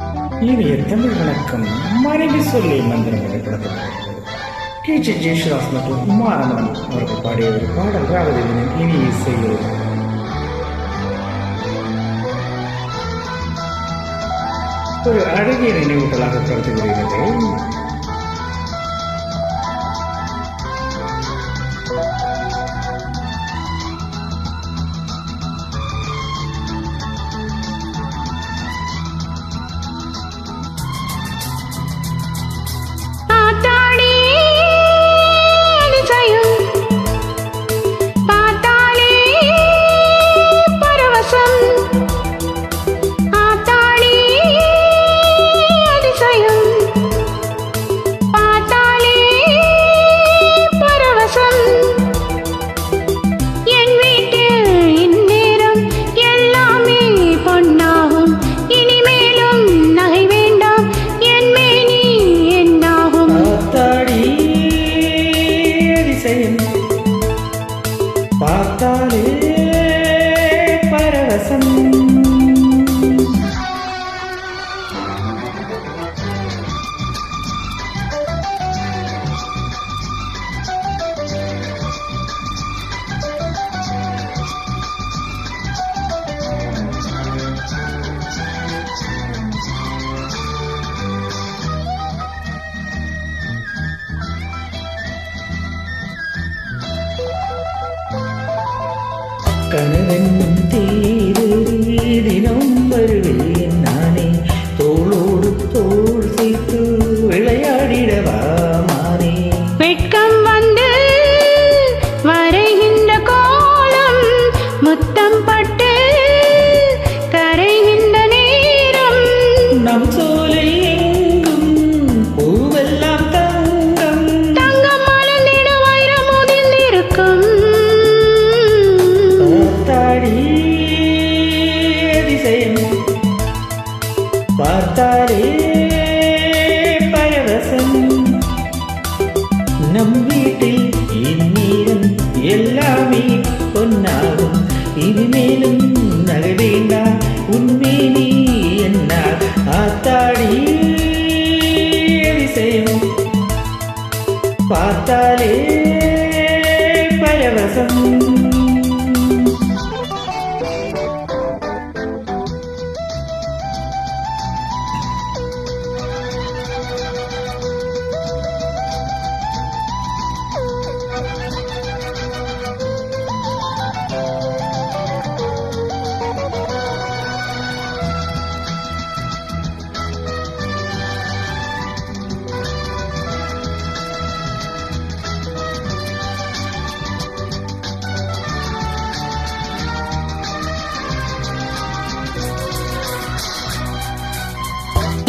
இனிய தமிழ் வணக்கம். மனைவி சொல்லி மந்திரம் வெளிப்படுத்தப்படுகிறது டீச்சர் ஜெயசுதாஸ் மற்றும் உமாரமணன் அவர்கள் பாடிய ஒரு பாடல் ராகதேவனின் இனிய இசையில் ஒரு அழகிய நினைவுகளாக கருதுகிறீர்கள். விட்டேன் பார்த்தாலே കണവെന്നും തീരുവീടിനൊമ്പൊരു വീട് பார்த்தாரே பரவசம். நம் வீட்டில் இந்நேரம் எல்லாமே பொன்னாகும். இனிமேலும் நகை வேண்டாம் நீ என்ன ஆத்தாடி விஷயம் பார்த்தாலே பரவசம்.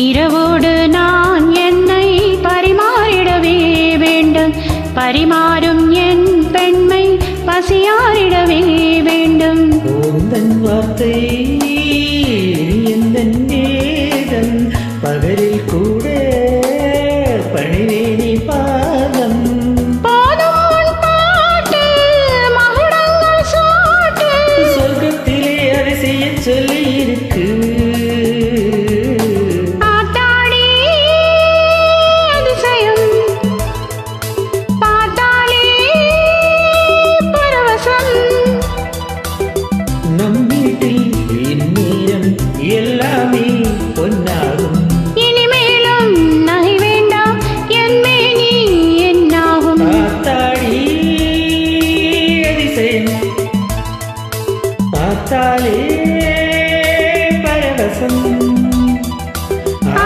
இரவோடு நான் என்னை பரிமாறிடவே வேண்டும். பரிமாறும் என் பெண்மை பசியாரிடவே வேண்டும். வார்த்தை. பார்த்தாலே பரவசம்.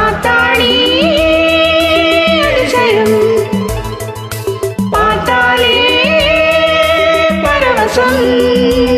ஆத்தாடி அதிசயம் பார்த்தாலே பரவசம்.